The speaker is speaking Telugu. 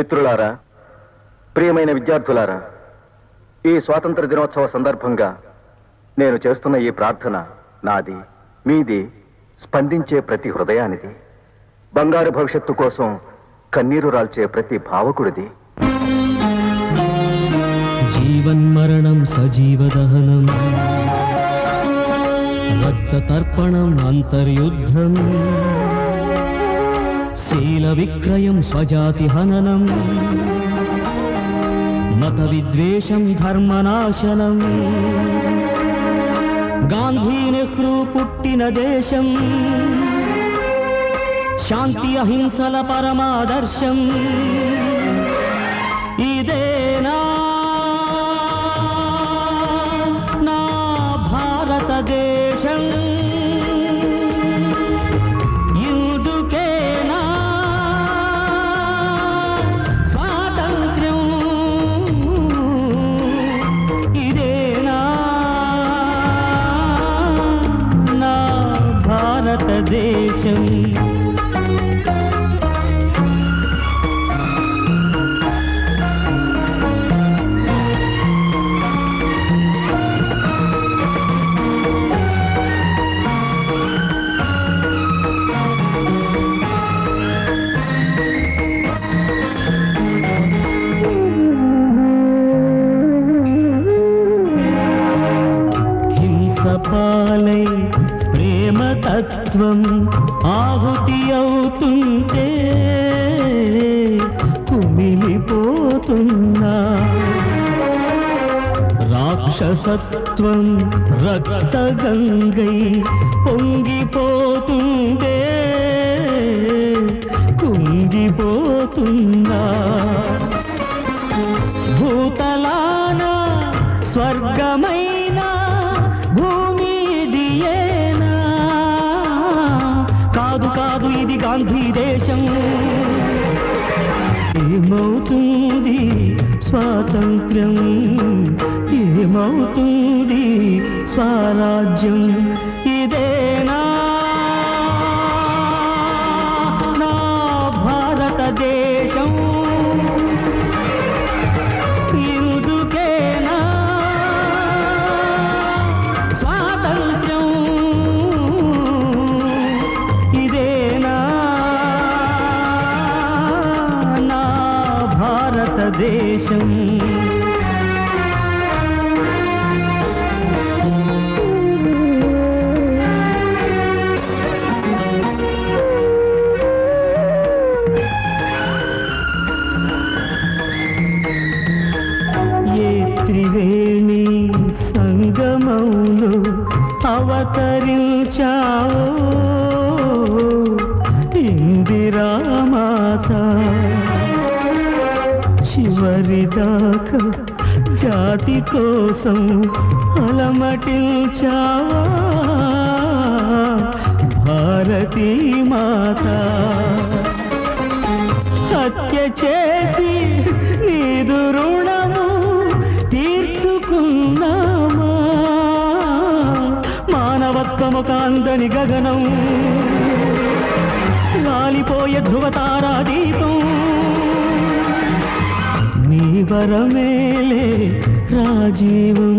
మిత్రులారా ప్రియమైన విద్యార్థులారా ఈ స్వాతంత్ర దినోత్సవ సందర్భంగా నేను చేస్తున్న ఈ ప్రార్థన నాది మీది స్పందించే ప్రతి హృదయానిది. బంగారు భవిష్యత్తు కోసం కన్నీరు రాల్చే ప్రతి భావకుడిది. జీవన్మరణం సజీవదహనం రక్తతర్పణం అంతర్యుద్ధం. శీల విక్రయం స్వజాతి హననం. మత విద్వేషం ధర్మనాశనం గాంధీ నెహ్రూ పుట్టిన దేశం. శాంతి అహింసల పరమాదర్శం. ఇదేనా தேசம் తత్వం ఆహుతి అవుతుంటే కుమిలిపోతున్నా. రాక్షసత్వం రక్త గంగై పొంగిపోతుంటే కుంగిపోతున్నా. భూతలానా స్వర్గమైన భూమి ఇదియేనా కాదు ఇది గాంధీ దేశం. ఏమవుతుంది స్వాతంత్ర్యం? ఏమవుతుంది స్వరాజ్యం? ఇదే భారతదేశం త్రివేణి సంగమౌలు అవతరించావో చివరిదాకా జాతి కోసం అలమటించావా? భారతీ మాత హత్య చేసి నీదు రుణము తీర్చుకున్నామా? మానవత్వము కాందని గగనం వాలిపోయే ధృవతారా దీపం నీ వరమేలే రాజీవం